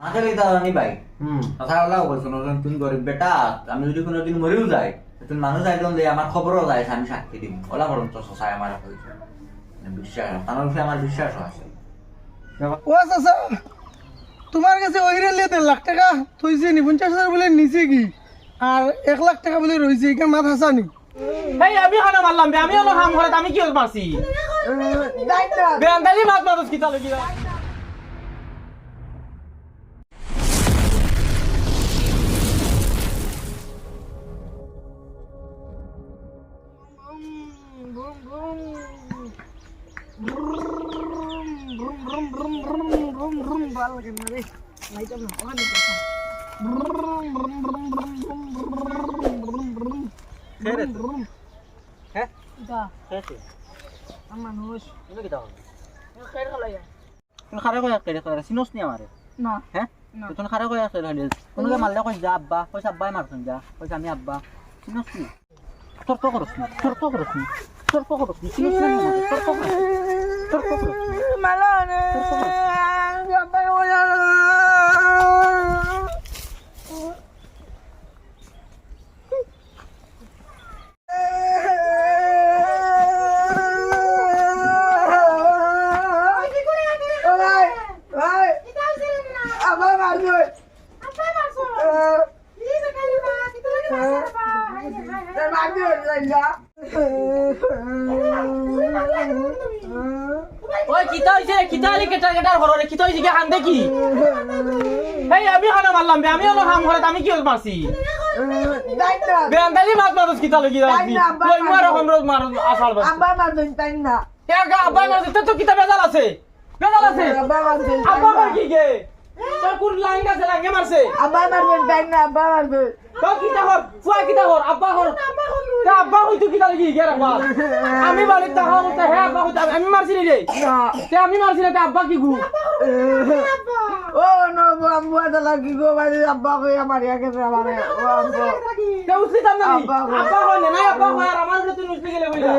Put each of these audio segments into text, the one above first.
আমাকে লিখতে জানি ভাই হুম। কথা বলা বলছো তুমি গরিব বেটা আমি যদি কোনোদিন মরেও যাই তুমি মানুষ একজন দিয়ে আমার খবরও যায় আমি সাক্ষী দিম। ওলা পর্যন্ত সসাই আমার হয়েছে বিশ্বাস তার বিষয়ে আমার বিশ্বাসও আছে। ও চাচা তোমার কাছে ওইরে লিয়ে দেড় লাখ টাকা থইছে নি পঞ্চাশ হাজার বলে নিচে কি? আর এক লাখ টাকা বলে রয়েছে এখানে মাথা হাসা নি? এই আমি খানা মারলাম আমি অন্য কাম করে আমি কি মারছি বেআন্দাজি মাছ মারছ কি তাহলে কি খারে কই করে করে সিনোস নি আমারে না হ্যাঁ না। তুই খারে কই আছে হলে কোনকে মারলে কই যা আব্বা কইছ আব্বাই মারছুন যা কইছ আমি আব্বা সিনোস নি তর্ক করছ নি তর্ক করছ নি তর্ক করছ সিনোস নি তর্ক করছ নি তর্ক করছ নি মালানে ওই কিতা হইছে কেটা কেটার ঘরে কিতা হইছে কি হান্দে কি? এই আমি খানা মারলাম বে আমি অন্য কাম করে আমি কি মারছি বেআন্দাজি মাছ মারছ কি তাহলে কি রাখবি ওই মার রকম রোজ মার আসার বাস আব্বা মারবেন তাই না। এ গা আব্বাই মারছ তো কিতা বেজাল আছে। বেজাল আছে। আব্বা মারবেন আব্বা কই কি গে? তোর কোন লাইন আছে লাইনে মারছে আব্বা মারবেন তাই না আব্বা মারবেন তো কিতা কর ফুয়া কিতা কর আব্বা কর তে আব্বা রাখবা আমি বাড়ি তাহা আব্বা আমি মারছি রে। তে আমি মারছি রে তে আব্বা কি গু? ও নো আম্বু আদা লাগি গো বাড়ি আব্বা কই আমার ইয়াকে আমারে ও আব্বা। তে উসলি তাম না আব্বা আব্বা কই না আব্বা কই আর আমার তুই উসলি গেলে কইলা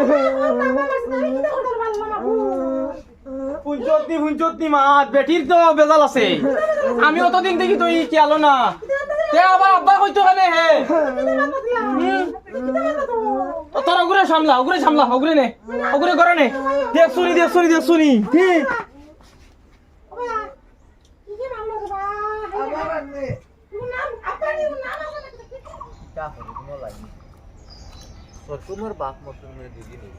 পুঞ্চতি পুঞ্চতি মাত বেটির তো বেজাল আছে। আমি অতদিন দেখি তুই কি আলো না তে আবার আব্বা কইতো কেনে হে। তোর ওগুরে সামলা ওগুরে সামলা ওগুরে নে ওগুরে করে নে। দেখ শুনি দেখ শুনি দেখ শুনি। ঠিক আব্বা বাপ মতন দিদি নেই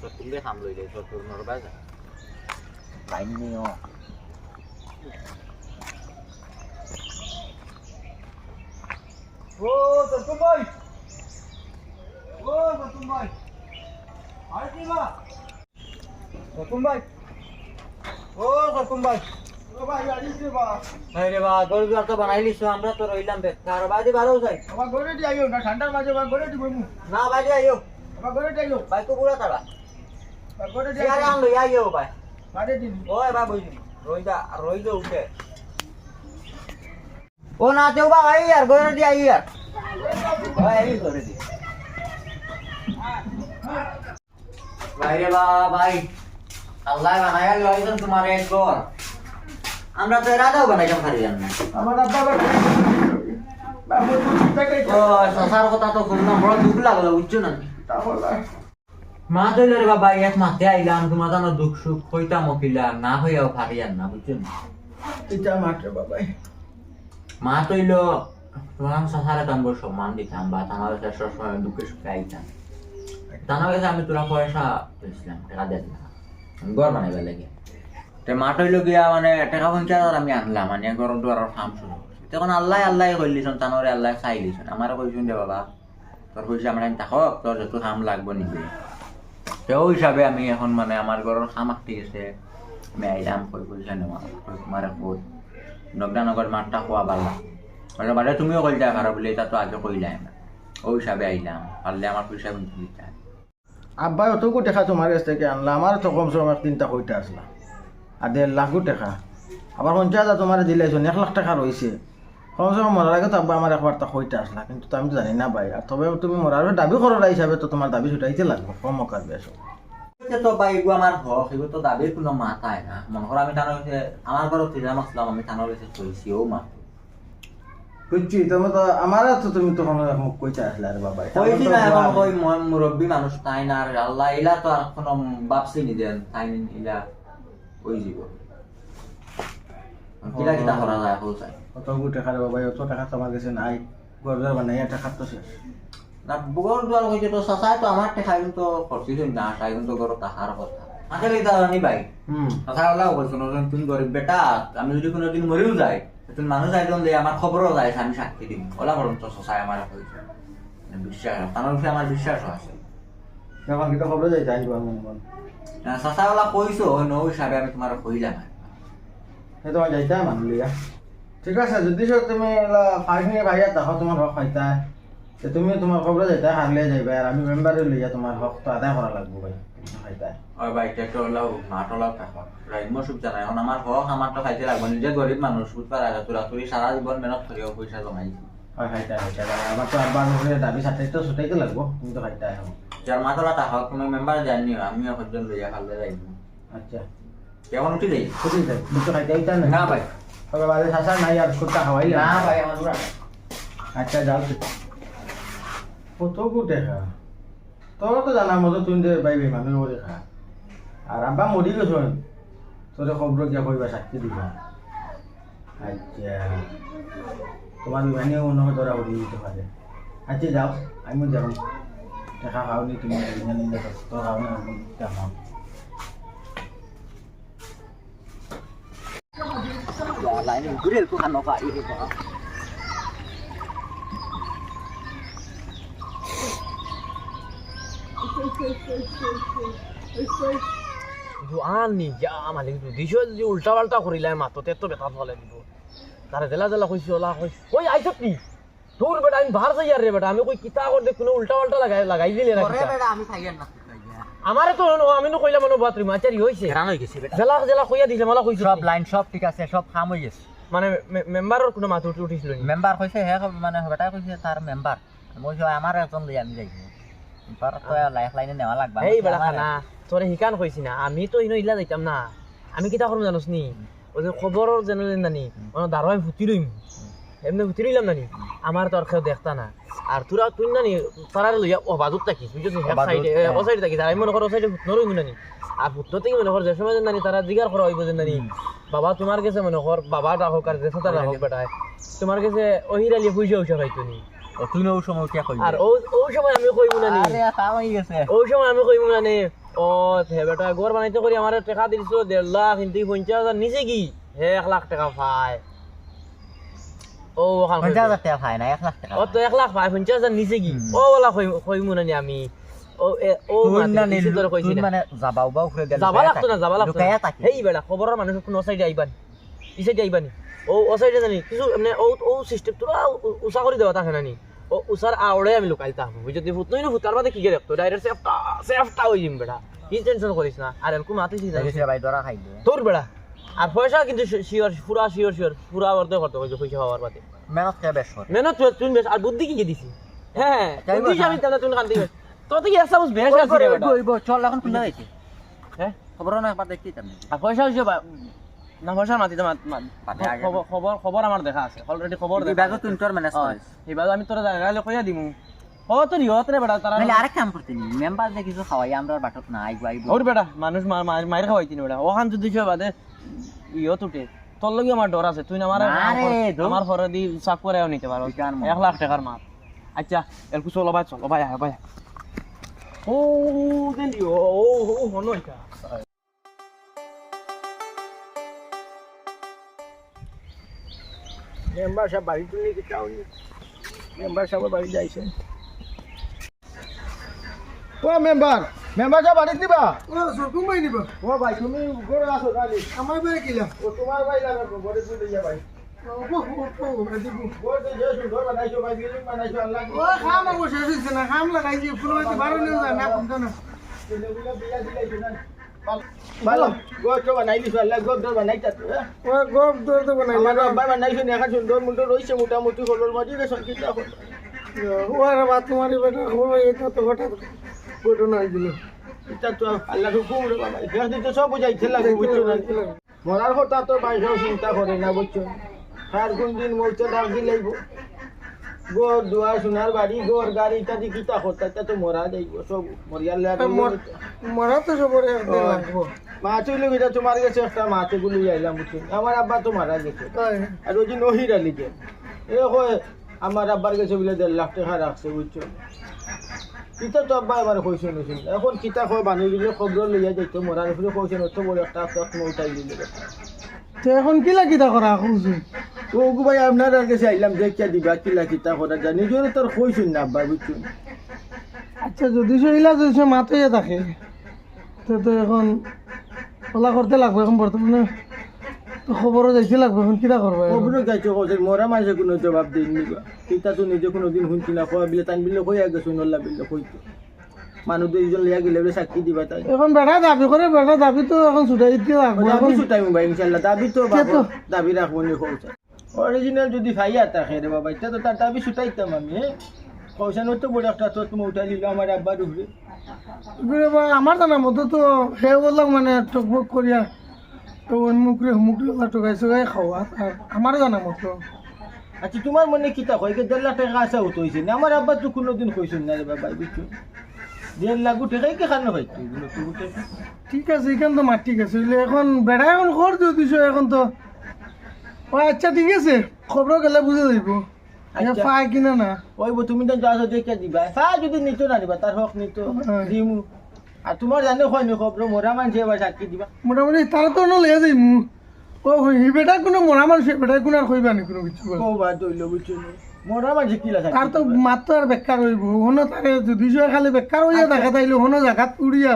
সরকুমরে হাম লই সরকুর নরবা লাইন নিও ও সতুম ভাই ও সতুম ভাই আর কি বা সতুম ভাই ও সতুম ভাই ভাই আমরা তো রইলাম বেকার বাদি বারো যাই আমার দি আইও না ঠান্ডার মাঝে আমার ঘরে না বাদি আইও। আমার আইও। ভাই তো বুড়া তারা। দি সিয়ারে আইও। ভাই। বাড়ি দিন। ও এবার বইছি। রই যা রই যা উঠে। ও না তেও বা আই আর গরে দি আই আর। ভাই করে দি ভাই রে ভাই। আল্লাহ বানায়া লইছেন তোমার এক ঘর। আমরা তো এরাদাও বানাইতাম পারি না। আমার আব্বা ও সংসার কথা তো শুনলাম বড় দুঃখ লাগল বুঝছ না? মা তৈল রে বাবা এক মাসে আইলাম তোমার জানো দুঃখ সুখ হইতাম না হইয়াও পারিয়ার না বুঝছ না? এটা মাত্র বাবাই। মা তৈল তোমার সংসারে তো আমি সম্মান দিতাম বা তোমার কাছে সবসময় দুঃখে সুখে আইতাম। জানার কাছে আমি তোরা পয়সা পেয়েছিলাম টাকা তো মা তৈল গিয়া মানে টাকা পঞ্চাশ হাজার আমি আনলাম মানে গরম তো আর ফার্ম শুরু। তখন আল্লাহ আল্লাহ করলিছন তানরে আল্লাহ চাই লিছন আমারও কইছুন দে বাবা, তোর পয়সা আমার আমি থাকক তোর যত কাম লাগবো নিবি সেই হিসাবে আমি এখন মানে আমার ঘরের কাম আঁকতে গেছে আমি আইলাম, কই পয়সা নেওয়া কই তোমার ক'ত নগদানগর মাঠটা খোৱা পালা মানে বাদে তুমিও কইলা খারাপ বলে এটা তো আগে কইলাই না। ওই হিসাবে আইলাম পারলে আমার পয়সা কিন্তু দিতে আব্বাই অতকু টেকা তোমার কাছ থেকে আনলা। আমার তো কম সময় তিনটা কইটা আসলা আর দেড় লাখও টাকা আবার পঞ্চাশ হাজার তোমার দিলাইছেন এক লাখ টাকা রয়েছে কম সময় মরার আগে তো আব্বা আমার একবার তা কইটা আসলা কিন্তু আমি তো জানি না ভাই। আর তবে তুমি মরার দাবি করার হিসাবে তো তোমার দাবি ছুটাইতে লাগবে। কম সে তো ভাই এগুলো আমার হক এগুলো তো দাবির কোনো মাথায় না। মনে করো আমি টানোর কাছে আমার ঘরে ফিরে আসলাম আমি টানোর কাছে কইছি ও মা। বুঝছি তুমি তো আমারও তো তুমি তখন মুখ কইতে আসলে আরে বাবা কইছি না এখন কই মই মুরব্বী মানুষ তাই না আর আল্লাহ ইলা তো আর কোনো বাপসি নি দেন তাই ইলা ওই জীব কিলা কিতা করা যায় হল চাই অত টাকা রে বাবা অত টাকা তোমার কাছে নাই গরদার বানাই টাকা তো শেষ। না বুগর দুয়ার কইছে তো সসাই তো আমার টেকা কিন্তু খরচি হই না তাই কিন্তু গর তাহার কথা মাঝে লিতা নি ভাই হুম কথা বলা বলছো নজন তুমি গরিব বেটা আমি যদি কোনোদিন মরেও যাই তুমি মানুষ একজন দিয়ে আমার খবরও যায় আমি সাক্ষী দিম। ওলা বরং তো সসাই আমার হয়েছে বিশ্বাস তার উপরে আমার বিশ্বাসও আছে। এখন কিটা খবর যাই তাই তোমার মনে মন সসাই ওলা কইছো ন হিসাবে আমি তোমার কইলাম সেই তোমার যাইতা মানলিয়া ঠিক আছে যদি তুমি ফাইভিনে ভাইয়া তাহ তোমার হক হইতা তো তুমি তোমার খবর যাইতা হারলে যাইবা আর আমি মেম্বারে লইয়া তোমার হক তো আদায় করা লাগবো ভাই। ওই ভাই ট্রেক্টর ওলাও মাঠ ওলাও থাকো রাইম সুখ জানাই এখন আমার হক আমার তো খাইতে লাগবে নিজে গরিব মানুষ বুঝবার আগে তোরা তুই সারা জীবন মেহনত করিও পয়সা হয় হইতা আমার তো আবার উপরে দাবি সাথে তো ছুটাইতে লাগবো তুমি তো হইতা এখন যার মাথলা থাকক তুমি মেম্বার জানি সজ্জন লইয়া খালে যাইব আচ্ছা। কেমন উঠি যাই ছুটি যাই দুটো খাইতে হইতা না ভাই। তবে বাদে শাসা নাই আর কুত্তা খাওয়াই না ভাই আমার আচ্ছা যাও তুই দেখা। তোর তো জানার মতো তুই যে বাইবি মানুষ করে খা আর আব্বা মরি গেছন। তোরে খবর গিয়া কইবা সাক্ষী দিবা। আচ্ছা। তোমার বিমানীও মনে হয় তোরা উড়িয়ে দিতে পারে আচ্ছা যাও। আমিও যাও। দেখা খাওনি তুমি? বিমানি দেখো তোর খাও না আমি খাও লাইনে ঘুরে তো খানো পাই জোয়ান নি যা মালিক দিছ যদি উল্টা পাল্টা করিলাই মাততে তো বেতা ফলে দিব তারে জেলা জেলা কইছি ওলা কই ওই আইছত নি? তোর বেটা আমি বাহার যাই রে বেটা আমি কই কিতা করতে কোনো উল্টা পাল্টা লাগাই লাগাই দিলে না কিতা। আমি খাইয়ার না আমারে তো আমি নো কইলাম মনে বাতরি মাচারি হইছে হেরান গেছে জেলা জেলা কইয়া দিছে মালা কইছ সব লাইন সব ঠিক আছে সব কাম হয়ে গেছে মানে মেম্বারের কোনো মাথা উঠি উঠিছিল নি? মেম্বার কইছে হে মানে বেটাই কইছে তার মেম্বার মই আমার একজন লই আমি যাইব এই খানা তোরে শিকান কইছি না আমি তো ইনো ইলা যাইতাম না। আমি কিতা করম জানোস নি? ওই যে খবরের জেনারেল নানি মানে দারোয়াই ফুটি লইম এমনি ফুটি লইলাম নানি। আমার তো আর কেউ দেখতা না। আর তোরা তুই নানি তারার লইয়া ও বাজুত থাকিস বুঝছিস এক সাইডে। ও সাইডে থাকিস আর আমি মনে করো ও সাইডে ফুটনো রইম নানি। আর ফুটনো থেকে মনে কর যে সময় নানি তারা জিগার করা হইব যে নানি। বাবা তোমার কাছে মনে কর বাবা রাখো আর যে সাথে রাখো বেটায় তোমার কাছে ওহিরালি হুইসে হুইসে নি ও সময় উঠিয়া কইবি? আর ও ও সময় আমি কইব নানি আরে গেছে। ওই সময় আমি কইব মানে ও হে বেটা ঘর বানাইতে করি আমার টাকা দিছিল দেড় লাখ কিন্তু পঞ্চাশ হাজার নিচে কি? হে এক লাখ টাকা পায় ও ওখান পঞ্চাশ হাজার টাকা পায় না এক লাখ টাকা ও তো এক লাখ পায় পঞ্চাশ হাজার নিচে কি? ও বলা কইমু নানি আমি। ও ও তুই মাতে, না তোরে কইছি না। মানে যাবাও বাও করে গেল যাবা লাগতো না যাবা লাগতো না। লুকায়া থাকি। হেই বেটা খবরের মানুষ কোন সাইডে আইবানি ই আইবানি ও ও সাইডে জানি কিছু মানে ও ও সিস্টেম তোরা উষা করে দেওয়া থাকে নানি ও উষার আওড়ে আমি লুকাই থাকব বুঝতে ফুট নই ফুটার বাদে কি দেখতো ডাইরেক্ট সেফটা সেফটা হই জিম বেটা। কি টেনশন করিস না? আর এরকম না দেখেছি ভাই ধরা খাই তোর বেড়া আর পয়সা কিন্তু শিওর পুরা শিওর শিওর। পুরা অর্ধ করতে হইছে পয়সা হওয়ার বাদে। মেহনত কে বেশ করে। মেহনত তুই তুই বেশ আর বুদ্ধি কি দিছি? হ্যাঁ যাইবো বুদ্ধি আমি তাহলে তুই কান্দি তো তুই এসা বুঝ বেশ আছে রে বেটা? চল এখন খুলে যাইছে। হ্যাঁ? খবর না একবার দেখতে তার আর পয়সা হইছে বা- না পয়সা মাতিতে। খবর খবর আমার দেখা আছে। অলরেডি খবর দেখা তুই তোর করিস এবার আমি তোরা জায়গায় কইয়া দিমু। ও তো রিয়ত রে বেটা তারা আরেক কাম করতে নি মেম্বার যে কিছু খাওয়াই আমরা বাটক না আইব আইব। ওর বেটা মানুষ মায়ের খাওয়াইতি না বেটা। ওখান যদি সে বাদে ইয়ত উঠে। তোর লগে আমার ডর আছে। তুই না আমার আমার ফরে দি চাক করে নিতে পারো এক লাখ টাকার মাল আচ্ছা এলকু চলো ভাই চলো ভাই ভাই ও দেন ও ও হনো এটা মেম্বার সাহেব বাড়ি তুলি কিটাও নি মেম্বার সাহেব বাড়ি যাইছে। ও মেম্বার মেম্বার যা বাড়ি দিবা ও সরকুম বাই নিব। ও ভাই তুমি ঘরে আসো গালি আমার বাই কিলা ও তোমার ভাই লাগবে ঘরে ভাই। ঘরে যে ভাই খাম আমো শেষ হইছে না খাম লাগাই দিয়ে ফুল বারো নিয়ে যায় না তো তো মুন্ডর মোটামুটি হলোর মাঝে গেছে কিতা হলো ও আর বাত তোমারি বেটা ও এটা তো হঠাৎ ঘটনা হয়েছিল এটা তো আল্লাহ হুকুম রে বাবা ইতিহাস দিতে সব বুঝাইতে লাগে বুঝছ না? মরার কথা তো বাইরেও চিন্তা করে না বুঝছ? আর কোন দিন মরতে ডাক দিলেই গোর দুয়ার সোনার বাড়ি গোর গাড়ি ইত্যাদি কিতা করতে তা তো মরা যাইব সব মরিয়ার লাগে মরা তো সবরে লাগবো। মাছ হইলে এটা তোমার কাছে একটা মাছ গুলি যাইলাম বুঝছ? আমার আব্বা তো মারা গেছে। আর ওই যে নহির আলী যে এ কয় আমার আব্বার কাছে বলে দেড় লাখ টাকা রাখছে বুঝছ? কিতা তো আব্বা কইছে নছিল এখন কিতা কয় বানিয়ে দিলে খবর লইয়া যাইতো মরার উপরে কইছে অত বড় একটা উঠাই দিলে। তো এখন কি লাগি তা করা খুঁজু ও ভাই আপনার কাছে আইলাম দেখিয়া দিবা কিলা কিতা করা যায়। নিজের তোর কইছেন না আব্বা বুঝছ? আচ্ছা যদি সইলা যদি সে মাথায় থাকে তো তো এখন ওলা করতে লাগবে এখন বর্তমানে তো খবরও যাইতে লাগবে এখন কিটা করব এখন? খবর গাইছো কইছে মরা মানুষে কোনো জবাব দেন নিবা কিতা তো নিজে কোনো দিন শুনছি না কয় বিলে তান বিলে কইয়া গেছো নল্লা বিলে কইতো মানুষ দুইজন লিয়া গেলে বলে সাক্ষী দিবা তাই। এখন বেটা দাবি করে বেটা দাবি তো এখন ছুটাই দিতে লাগবে দাবি এখন ছুটাইম ভাই ইনশাল্লাহ দাবি তো কে তো? দাবি রাখব নি কৌশল অরিজিনাল যদি ভাইয়া থাকে রে বাবা এটা তো তার দাবি ছুটাইতাম আমি কৌশল তো বড় একটা তো তুমি উঠাই দিলে আমার আব্বার উপরে এবারে বা আমার জানা মতো তো সে বললাম মানে টকবক করিয়া তো মুখরে মুখরে টোকাই চোকাই খাওয়া আর আমার জানা মতো আচ্ছা তোমার মনে কিতা হয় কি দেড় লাখ টাকা আসা হতো হয়েছে না? আমার আব্বা তো কোনোদিন কইছেন না রে বাবা বুঝছ দেড় লাখ কে খানো ভাই ঠিক আছে এখান তো মার ঠিক আছে এখন বেড়া এখন খর দিছ এখন তো ও আচ্ছা ঠিক আছে খবর গেলে বুঝে যাইব। আচ্ছা। পায় কিনা না। ওই তুমি তো যাও দেখে দিবা। ফা যদি নিতো না নিবা তার হক নিতো হ্যাঁ। দিমু। আর তোমার জানো হয় নি খবর মরা মানুষে এবার সাক্ষী দিবা। মোটামুটি তারা তো লয়ে যাই মু ও বেটা কোনো মরা মানুষ বেটা কোনো আর কইবা নি কোনো কিছু ও বা তৈল বুঝছ। না। মরা মানুষে কিলা তার সাক্ষী তো? মাত্র আর বেকার হইব হনো তারে যদি সে খালি বেকার হইয়া দেখা তাইলে হনো জাগাত উড়িয়া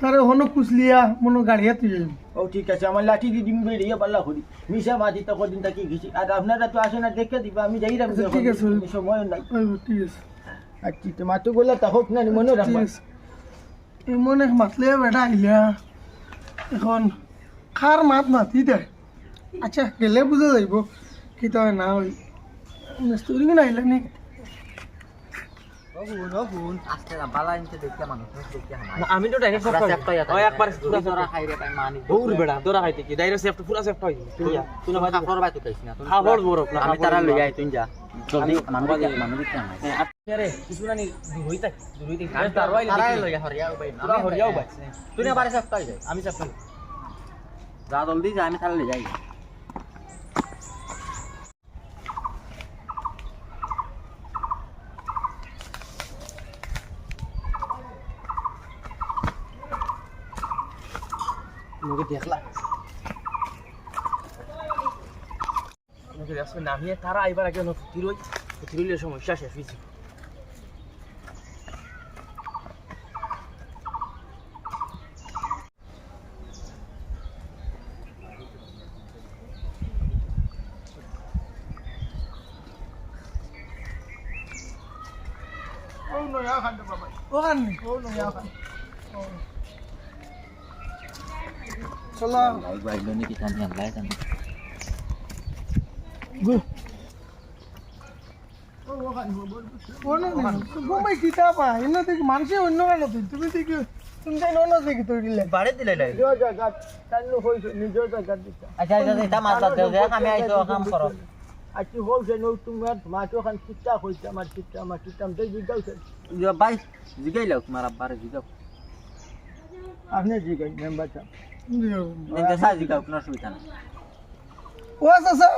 তারে হনো কুচলিয়া মনো গাড়িয়া তুই ও ঠিক আছে আমার লাঠি দিয়ে দিম বেরিয়ে পাল্লা করি মিশা মাটি তো কদিন থাকি গেছি। আর আপনারা তো আসে না দেখে দিবা আমি যাই রাখব আচ্ছা, ঠিক আছে। সময় নাই। ঠিক আছে। আচ্ছা তো মাতো গোলা তা হোক না মনে রাখবা এমন এক মাতলে বেটা আইলা এখন খার মাত মাতি দে। আচ্ছা গেলে বুঝা যাইব? কি তো না ওই মিস্ত্রি না আইলা নি আমি তো ডাইরেক্ট সেফ খাই ও একবার পুরা সেফ বহুর বেড়া তোরা খাইতে কি ডাইরেক্ট সেফ পুরা সেফ খাই তুই যা তুই না ভাই খাবার বড় আমি তারা লই যাই তুই যা জলদি মানুষ মানুষ দিতে নাই আরে কিছু না নি হই তাই হই তাই আমি তারওয়াই তারাই লই যা ভাই পুরা হরিয়াও ভাই তুই না পারে সব তাই যাই আমি সেফ খাই যা জলদি যা আমি তারা লই যাই দেখলা মুখে দেখছ নামিয়ে তারা আইবার আগে না ফুটি রই ফুটি রইলে সমস্যা শেষ হয়েছে ওখান নি চলা ভাই ভাই লনি কি জানি আল্লাহ জানি ঘুমাই কিতা পা এনে দেখি মানুষে অন্য কেন তুই তুমি দেখি তুমি অন্য দেখি তুই দিলে বাড়ি দিলে নিজের জায়গা আচ্ছা আচ্ছা আমি কাম করো আজকে বলছে নৌ তোমার মাছ ওখান আমার জিগাই আপনি জিজ্ঞাসা মেম্বার ও চাচা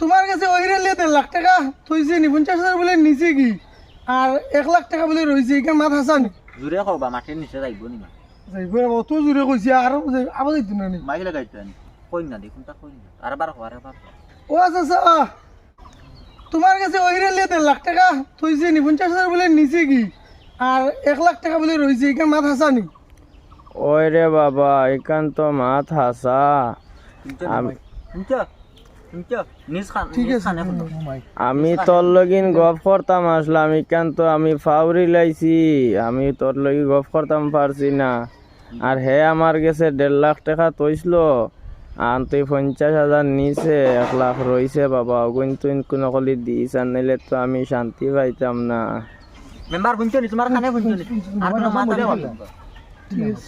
তোমার কাছে ওই রেলে দেড় লাখ টাকা থইছে নি পঞ্চাশ হাজার বলে নিচে কি? আর এক লাখ টাকা বলে রয়েছে এখানে মাত হাসা নি? জোরে কবা মাটির নিচে যাইব নি যাইব অত জোরে কইছে আর আবার যাইতো না নি? মাইক লাগাইতো আনি কই না দেখুন তা কই না। আর বার আর বার ও চাচা তোমার কাছে ওই রেলে দেড় লাখ টাকা থইছে নি পঞ্চাশ হাজার বলে নিচে কি? আর এক লাখ টাকা বলে রয়েছে এখানে মাত হাসা নি? ওই রে বাবা এখান তো মাত হাসা। আমি- তোর লগিন গপ করতাম আসলাম এখান তো আমি ফাউরি লাইছি। আমি তোর লগি গপ করতাম পারছি না। আর হে আমার গেছে দেড় লাখ টাকা তৈছিল আন তুই পঞ্চাশ হাজার নিছে এক লাখ রইছে বাবা ওগুন তুই কোনো কলি দিস আর নিলে তো আমি শান্তি পাইতাম না। মেম্বার শুনছো নি তোমার খানে শুনছো নি আর কোনো ঠিক আছে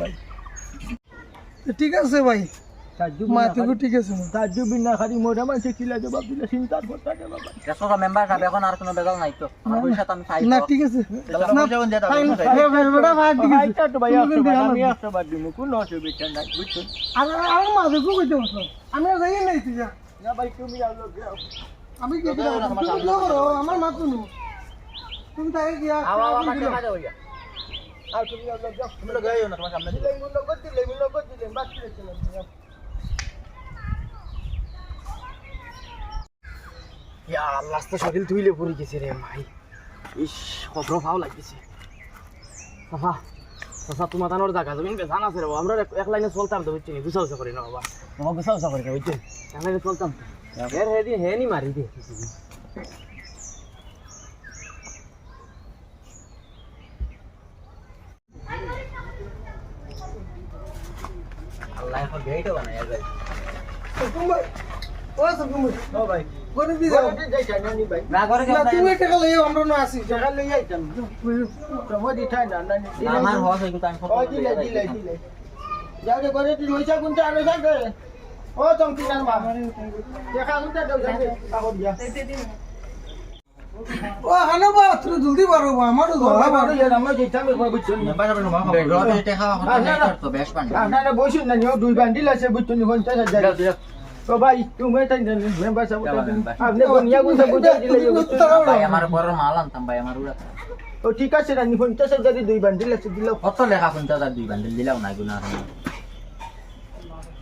ভাই। ঠিক আছে ভাই। মাতুকু ঠিক আছে তাজ্জু বিনা খালি মোটা মানুষে কিলা জবাব দিলে চিন্তার কথা বাবা? রেস্তোরাঁ মেম্বার সাহেব এখন আর কোনো বেজাল নাই তো। আমার পয়সা তো আমি চাই না ঠিক আছে। না ভাই, ভাই, ভাই, বেটা, ভাই, ঠিক আছে। আইটা তো ভাই বার, আমি লাগবে। একশো বার কোনো অসুবিধা নাই বুঝছেন আর আর মাতুকু কইতে বসো আমি যাই নাই তুই যা। না ভাই তুমি আলো যাও। আমি কি করব? আমার মাতু নো। তুমি তাকে কি আর- কি দিলো? আর তুমি আলো যাও তুমি লোক গাইও না তোমার সামনে দিলে মুলো কত দিলে মুলো কত দিলে? বাকি চলে ইয়া লাস্টে শরীর ধুইলে পড়ে গেছে রে ভাই। ইস খবর ভাও লাগতেছে সাফা সাফা তোমার তানোর জায়গা জমিন বেজান আছে রে বাবা। আমরা এক- লাইনে চলতাম তো বুঝছি গুছা উচা করি না বাবা। বাবা গুছা উচা করি না বুঝছি? এক লাইনে চলতাম তো। এর হেদি হে নি মারি দে। আল্লাহ এখন গেইটো বানাই যাই সকুম ভাই, ও সকুম ভাই, ও ভাই। করে দিয়ে যাও। যাই না নি ভাই। না করে না, তুমি টাকা লইও, আমরা না আসি। জায়গা লই আইতাম। তোমার দিঠাই না না আমার হওয়া সেই আমি ও দিলে দিলে দিলে যাও রে করে তুই হইছা কোনটা আলো যাবে ও চমকি না মা। দেখা কোনটা দাও যাবে কাগজ দিয়া। ও, হানো বা, তুমি জলদি পারো আমারও মেম্বার সাহেব নো বেডরতে দেখা হতো নাই তো বেশ পান। না না নিও দুই বান্ডিল আছে বুঝছেন পঞ্চাশ হাজার ও ভাই তুমি তাই মেম্বার সাহেব আপনি বনিয়া কোনটা বুঝাই দিলে ভাই আমার বড় মাল আনতাম ভাই আমার উড়া ও ঠিক আছে রানি পঞ্চাশ হাজার দুই বান্ডিল আছে দিলাও কত লেখা পঞ্চাশ দুই বান্ডিল দিলাও না গুনা গনিয়া তো কম পকে নিতে পারবে না। দেখা সেন্টার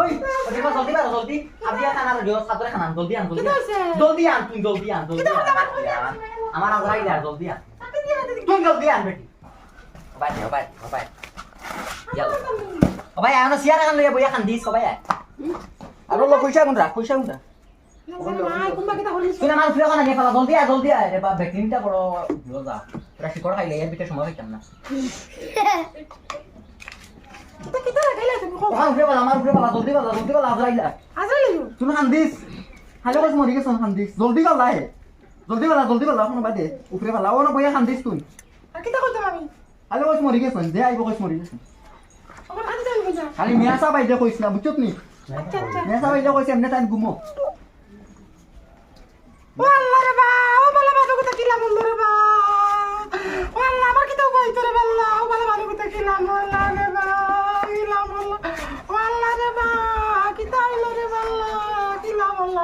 ওই ওই কো জলদি বারো জলদি। আদি খানা রেডিও সাদরে খানা জলদি আন জলদি জলদি আন তুই জলদি আন জলদি আন। আমার আজরাই দে জলদি আন। তুই জলদি আন বেটি। বাই বাই বাই ইয়াল বাই আনো সিয়ারা খান লইয়া বইয়া খান দিস বাই আর লোক কইসা কোনরা কইসা কোনরা তুই আমার প্রিয় খানা নিয়ে ফেলা জলদি আয় জলদি আয় রে বা ব্যাকলিংটা বড় রোজা তোরা শিকড় খাইলে এর ভিতরে সময় হইতাম না। ওখান উঠে পালা আমার উঠে পালা জলদি পালা জলদি পালা আজরাইলা তুমি খান দিস হালে মরি গেছ খান জলদি পালা হে জলদি পালা জলদি পালা কোনো বাদে উপরে পালা ও না বইয়া খান দিস তুই হালে কইছ মরি গেছ দে আইব কইছ মরি গেছ খালি মিয়াসা বাইদে কইছ না বুঝছত নি মিয়াসা বাইদে কইছ এমনে টাইম ঘুমো তোর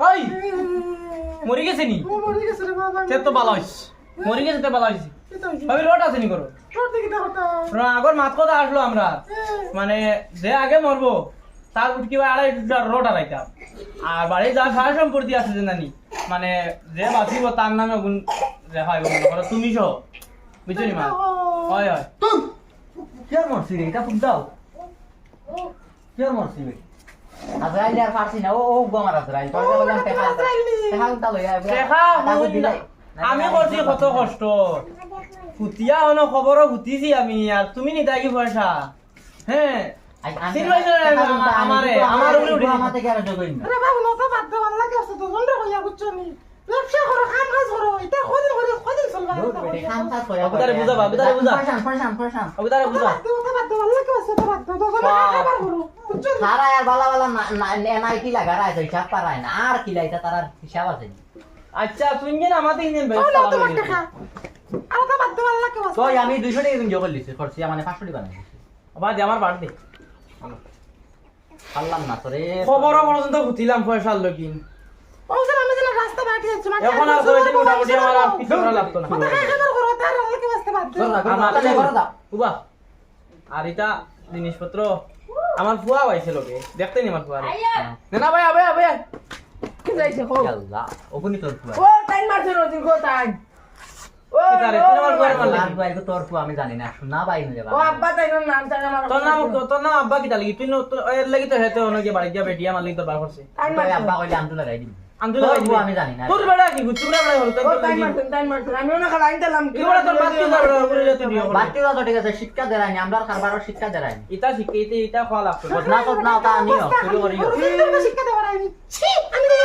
ওই মরি গেছে নি তে তো ভালো হইছে মরি গেছে তে ভালো হইছে ভাবি রোড আছে নি করো না, আগর মাত কথা আসলো আমরা মানে যে আগে মরবো তার উঠকি আড়াই রোড আড়াইতাম আর বাড়ি যা সারা সম্পত্তি আছে যে নানি মানে যে বাঁচিব তার নামে গুণ হইব মনে করো তুমি সহ বুঝছ নি মা হয় হয় তুই কেন মরছি রে এটা শুদ্ধাও কেন মরছি রে আজরাইল আর ফারসি না। ও ও গমার আজরাইল তোর বলে আমি টেকা টেকা উঠা লইয়া দেখা আমি করছি কত কষ্ট। ফুটিয়া হনো খবরও ফুটিছি আমি আর তুমি নিতা কি পয়সা। হ্যাঁ আমারে? আমার উড়ে উঠে আমার থেকে আর জগইন কাজ করে আবুদারে বুঝাবা, আবুদারে বুঝা। আর বালা বালা কি লাগা রায় হিসাব পারায় না। আর কি লাইতা তার হিসাব আছে আচ্ছা তুই কি না আমাতে ইনে বেশ তাহলে তোমার টাকা। আর তো বাদ আমি দুইশো টাকা দিছি খরচি মানে পাঁচশো টাকা বানাই বাবা দে আমার বাড়তে। পারলাম না তোরে। খবর পর্যন্ত ঘুতিলাম পয়সার লগিন যেন আমি বাকি যাচ্ছি মানে এখন আর কয়দিন মোটামুটি আমার আর কিছু করা লাগতো না। খাবার করো তার লাগে বাঁচতে বাদ দিও আমার তাহলে করে দাও। উবা আর এটা জিনিসপত্র আমার ফুয়া লোকে দেখতে নি আমার ফুয়া না না ভাই আবে আবে। আল্লাহ ওগুনি তোর ফুয়া। ও টাইম মারছে গো তুই আমি জানি না না ভাই না যাবা। তোর নাম তোর নাম আব্বা কি লাগি? তুই তো লাগি তো হেতে অনেকে বাড়ি গিয়া বেটিয়া মারলি তোর বার করছে আব্বা কইলে আমটু লাগাই দিবি আমি জানি না তোর বেড়া কি গুচ্ছু না বেড়া হল তোর লাগি কি বলে তোর বাচ্চা না বেড়া করে তুই নিয়ে বাড়তি তো ঠিক আছে শিক্ষা দেরাইনি আমরা খারবারও শিক্ষা দেরাইনি ইটা শিখে ইতে ইটা খাওয়া লাগতো না তো না তা নিও শুরু করিও শিক্ষা দেওয়ার আমি ছি আমি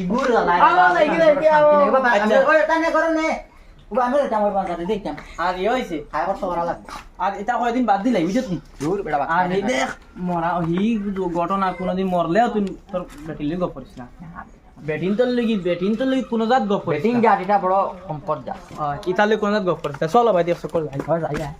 ইগুর লাই ওই তানে করে নে আমি এটা আমার বাজারে দেখতাম আর ইয়ে হইছে খাই করতে করা লাগবে আর এটা কয়দিন বাদ দিলাই বুঝছ তুই দূর বেটা আর দেখ মরা হি ঘটনা কোনোদিন মরলেও তুই তোর বেটির লিগে গপ করিস না ব্যাটিং তোর লাগি ব্যাটিং তোর লাগি কোনো জাত গপ ব্যাটিং জাত বড় সম্পদ জাত ইতালি কোনো জাত গপ করছে চলো ভাই দিয়ে সকল ভাই যাই।